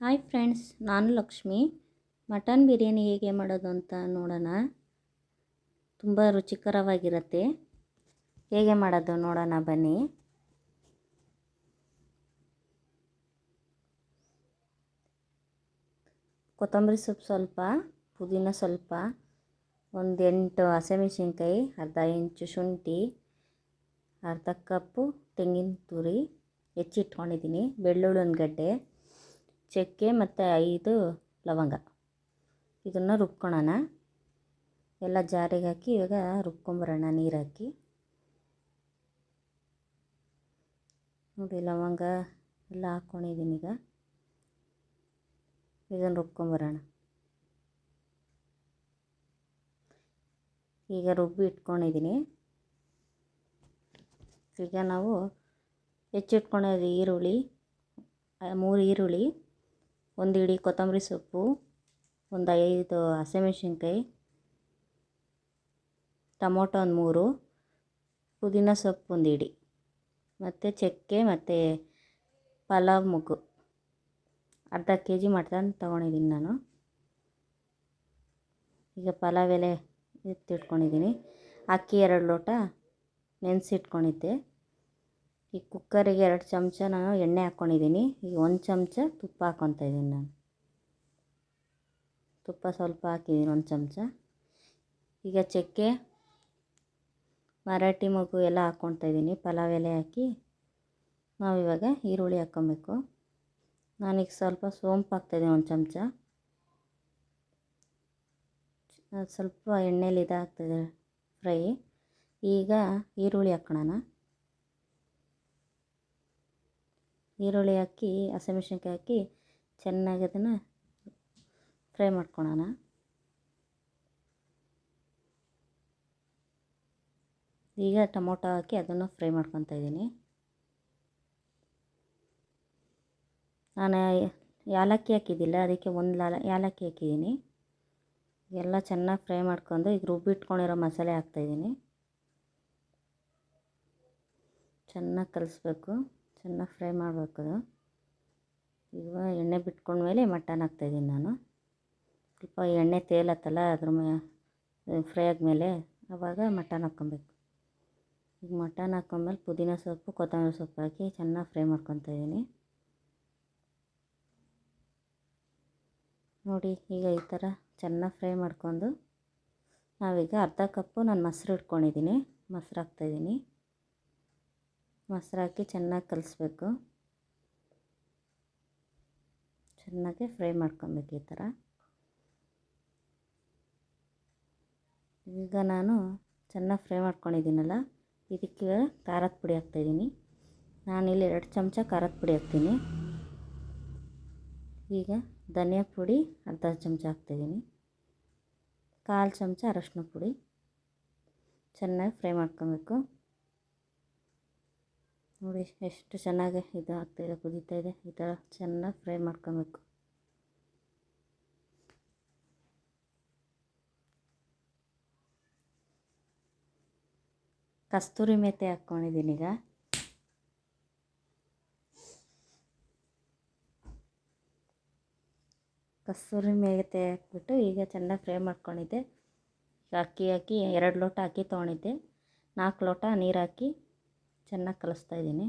Hi friends ನಾನು Lakshmi. Mutton biryani ಹೇಗೆ ಮಾಡೋದು ಅಂತ ನೋಡೋಣ. ತುಂಬ ರುಚಿಕರವಾಗಿರುತ್ತೆ. ಹೇಗೆ ಮಾಡೋದು ನೋಡೋಣ ಬನ್ನಿ. ಕೊತ್ತಂಬರಿ ಸೊಪ್ಪು ಸ್ವಲ್ಪ, ಪುದೀನ ಸ್ವಲ್ಪ, ಒಂದು ಎಂಟು ಹಸಿಮೆಣ್ಸಿನ್ಕಾಯಿ, ಅರ್ಧ ಇಂಚು ಶುಂಠಿ, ಅರ್ಧ ಕಪ್ಪು ತೆಂಗಿನ ತುರಿ ಹೆಚ್ಚಿಟ್ಕೊಂಡಿದ್ದೀನಿ, ಬೆಳ್ಳುಳ್ಳಿ ಒಂದು ಗಡ್ಡೆ. ಚಕ್ಕೆ ಮತ್ತು ಐದು ಲವಂಗ. ಇದನ್ನು ರುಬ್ಕೊಳ್ಳೋಣ ಎಲ್ಲ ಜಾರಿಗೆ ಹಾಕಿ ಇವಾಗ ರುಬ್ಕೊಂಬರೋಣ ನೀರು ಹಾಕಿ. ನೋಡಿ ಲವಂಗ ಎಲ್ಲ ಹಾಕ್ಕೊಂಡಿದ್ದೀನಿ ಈಗ. ಇದನ್ನು ರುಬ್ಕೊಂಬರೋಣ. ಈಗ ರುಬ್ಬಿ ಇಟ್ಕೊಂಡಿದ್ದೀನಿ ಈಗ ನಾವು ಹೆಚ್ಚಿಟ್ಕೊಂಡಿರೋ ಈರುಳ್ಳಿ ಮೂರು ಈರುಳ್ಳಿ ಒಂದು ಇಡೀ ಕೊತ್ತಂಬರಿ ಸೊಪ್ಪು, ಒಂದು ಐದು ಹಸಿಮೆಣ್ಸಿನ್ಕಾಯಿ, ಟೊಮೊಟೊ ಒಂದು ಮೂರು, ಪುದೀನ ಸೊಪ್ಪು ಒಂದು ಇಡಿ. ಮತ್ತು ಚಕ್ಕೆ ಮತ್ತು ಪಲಾವ್ ಮೊಗ್ಗು. ಅರ್ಧ ಕೆ ಜಿ ಮಟನ್ ತೊಗೊಂಡಿದ್ದೀನಿ ನಾನು. ಈಗ ಪಲಾವ್ ಎಲೆ ಎತ್ತಿಟ್ಕೊಂಡಿದ್ದೀನಿ ಅಕ್ಕಿ ಎರಡು ಲೋಟ ನೆನೆಸಿಟ್ಕೊಂಡಿದ್ದೆ. ಈ ಕುಕ್ಕರಿಗೆ ಎರಡು ಚಮಚ ನಾನು ಎಣ್ಣೆ ಹಾಕ್ಕೊಂಡಿದ್ದೀನಿ ಈಗ ಒಂದು ಚಮಚ ತುಪ್ಪ ಹಾಕ್ಕೊತಾ ಇದ್ದೀನಿ ನಾನು. ತುಪ್ಪ ಸ್ವಲ್ಪ ಹಾಕಿದ್ದೀನಿ ಒಂದು ಚಮಚ. ಈಗ ಚಕ್ಕೆ, ಮರಾಠಿ ಮಗು ಎಲ್ಲ ಹಾಕ್ಕೊತಾ ಇದ್ದೀನಿ ಪಲಾವ್ ಎಲೆ ಹಾಕಿ ನಾವು ಇವಾಗ ಈರುಳ್ಳಿ ಹಾಕ್ಕೊಬೇಕು ನಾನೀಗ ಸ್ವಲ್ಪ ಸೋಂಪು ಹಾಕ್ತಾಯಿದ್ದೀನಿ ಒಂದು ಚಮಚ. ಸ್ವಲ್ಪ ಎಣ್ಣೆಲಿ ಇದಾಗ್ತದೆ ಫ್ರೈ. ಈಗ ಈರುಳ್ಳಿ ಹಾಕ್ಕೊಳ್ಳೋಣ ಈರುಳ್ಳಿ ಹಾಕಿ, ಹಸಿಮೆಣ್ಸಿನ್ಕಾಯಿ ಹಾಕಿ ಚೆನ್ನಾಗಿ ಅದನ್ನು ಫ್ರೈ ಮಾಡ್ಕೊಳೋಣ. ಈಗ ಟೊಮೊಟೊ ಹಾಕಿ ಅದನ್ನು ಫ್ರೈ ಮಾಡ್ಕೊತಾ ಇದ್ದೀನಿ. ನಾನು ಏಲಕ್ಕಿ ಹಾಕಿದ್ದಿಲ್ಲ, ಅದಕ್ಕೆ ಒಂದು ಲಾಲ ಏಲಕ್ಕಿ ಹಾಕಿದ್ದೀನಿ. ಎಲ್ಲ ಚೆನ್ನಾಗಿ ಫ್ರೈ ಮಾಡ್ಕೊಂಡು ಈಗ ರುಬ್ಬಿಟ್ಕೊಂಡಿರೋ ಮಸಾಲೆ ಹಾಕ್ತಾಯಿದ್ದೀನಿ ಚೆನ್ನಾಗಿ ಕಲಿಸ್ಬೇಕು. ಚೆನ್ನಾಗಿ ಫ್ರೈ ಮಾಡಬೇಕು ಅದು. ಈಗ ಎಣ್ಣೆ ಬಿಟ್ಕೊಂಡ್ಮೇಲೆ ಮಟನ್ ಹಾಕ್ತಾಯಿದ್ದೀನಿ ನಾನು. ಸ್ವಲ್ಪ ಎಣ್ಣೆ ತೇಲತ್ತಲ್ಲ ಅದ್ರ ಮೇ ಫ್ರೈ ಆದಮೇಲೆ ಆವಾಗ ಮಟನ್ ಹಾಕ್ಕೊಬೇಕು. ಈಗ ಮಟನ್ ಹಾಕ್ಕೊಂಡ್ಮೇಲೆ ಪುದೀನ ಸೊಪ್ಪು, ಕೊತ್ತಂಬರಿ ಸೊಪ್ಪು ಹಾಕಿ ಚೆನ್ನಾಗಿ ಫ್ರೈ ಮಾಡ್ಕೊತಾಯಿದ್ದೀನಿ ನೋಡಿ, ಈಗ ಈ ಥರ ಚೆನ್ನಾಗಿ ಫ್ರೈ ಮಾಡ್ಕೊಂಡು ನಾವೀಗ ಅರ್ಧ ಕಪ್ಪು ನಾನು ಮೊಸರು ಇಟ್ಕೊಂಡಿದ್ದೀನಿ. ಮೊಸರು ಹಾಕ್ತಾಯಿದ್ದೀನಿ. ಮೊಸರು ಹಾಕಿ ಚೆನ್ನಾಗಿ ಕಲಿಸ್ಬೇಕು. ಚೆನ್ನಾಗಿ ಫ್ರೈ ಮಾಡ್ಕೊಬೇಕು ಈ ಥರ. ಈಗ ನಾನು ಚೆನ್ನಾಗಿ ಫ್ರೈ ಮಾಡ್ಕೊಂಡಿದ್ದೀನಲ್ಲ, ಇದಕ್ಕೆ ಖಾರದ ಪುಡಿ ಹಾಕ್ತಾಯಿದ್ದೀನಿ ಇಲ್ಲಿ ಎರಡು ಚಮಚ ಖಾರದ ಪುಡಿ ಹಾಕ್ತೀನಿ. ಈಗ ಧನಿಯಾ ಪುಡಿ ಅರ್ಧ ಚಮಚ ಹಾಕ್ತಾಯಿದ್ದೀನಿ ಕಾಲು ಚಮಚ ಅರಶಿನ ಪುಡಿ. ಚೆನ್ನಾಗಿ ಫ್ರೈ ಮಾಡ್ಕೊಬೇಕು. ನೋಡಿ ಎಷ್ಟು ಚೆನ್ನಾಗಿ ಇದು ಆಗ್ತಾಯಿದೆ ಕುದೀತಾ ಇದೆ. ಈ ಥರ ಚೆನ್ನಾಗಿ ಫ್ರೈ ಮಾಡ್ಕೊಬೇಕು. ಕಸ್ತೂರಿ ಮೆತೆ ಹಾಕ್ಕೊಂಡಿದ್ದೀನಿ ಈಗ. ಕಸ್ತೂರಿ ಮೆತೆ ಹಾಕ್ಬಿಟ್ಟು ಈಗ ಚೆನ್ನಾಗಿ ಫ್ರೈ ಮಾಡ್ಕೊಂಡಿದ್ದೆ. ಅಕ್ಕಿ ಹಾಕಿ ಎರಡು ಲೋಟ ಅಕ್ಕಿ ತೊಗೊಂಡಿದ್ದೆ. ನಾಲ್ಕು ಲೋಟ ನೀರು ಹಾಕಿ ಚೆನ್ನಾಗಿ ಕಲಿಸ್ತಾ ಇದ್ದೀನಿ.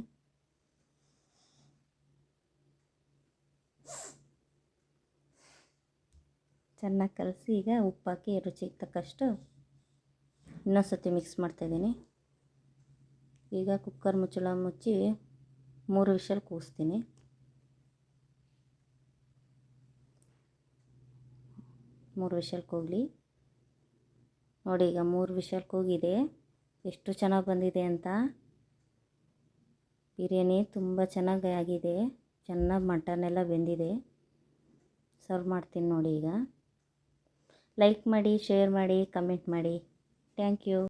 ಚೆನ್ನಾಗಿ ಕಲಸಿ ಈಗ ಉಪ್ಪು ಹಾಕಿ ರುಚಿಗೆ ತಕ್ಕಷ್ಟು ಇನ್ನೊಂದು ಸತಿ ಮಿಕ್ಸ್ ಮಾಡ್ತಾಯಿದ್ದೀನಿ ಈಗ ಕುಕ್ಕರ್ ಮುಚ್ಚಳ ಮುಚ್ಚಿ ಮೂರು ವಿಷಲ್ ಕೂಗಿಸ್ತೀನಿ ಮೂರು ವಿಷಲ್ ಕೂಗಲಿ. ನೋಡಿ ಈಗ ಮೂರು ವಿಷಲ್ ಕೂಗಿದೆ. ಎಷ್ಟು ಚೆನ್ನಾಗಿ ಬಂದಿದೆ ಅಂತ. ಬಿರಿಯಾನಿ ತುಂಬ ಚೆನ್ನಾಗಿ ಆಗಿದೆ. ಚೆನ್ನಾಗಿ ಮಟನ್ ಎಲ್ಲ ಬೆಂದಿದೆ. ಸರ್ವ್ ಮಾಡ್ತೀನಿ ನೋಡಿ ಈಗ. ಲೈಕ್ ಮಾಡಿ ಶೇರ್ ಮಾಡಿ ಕಮೆಂಟ್ ಮಾಡಿ. Thank you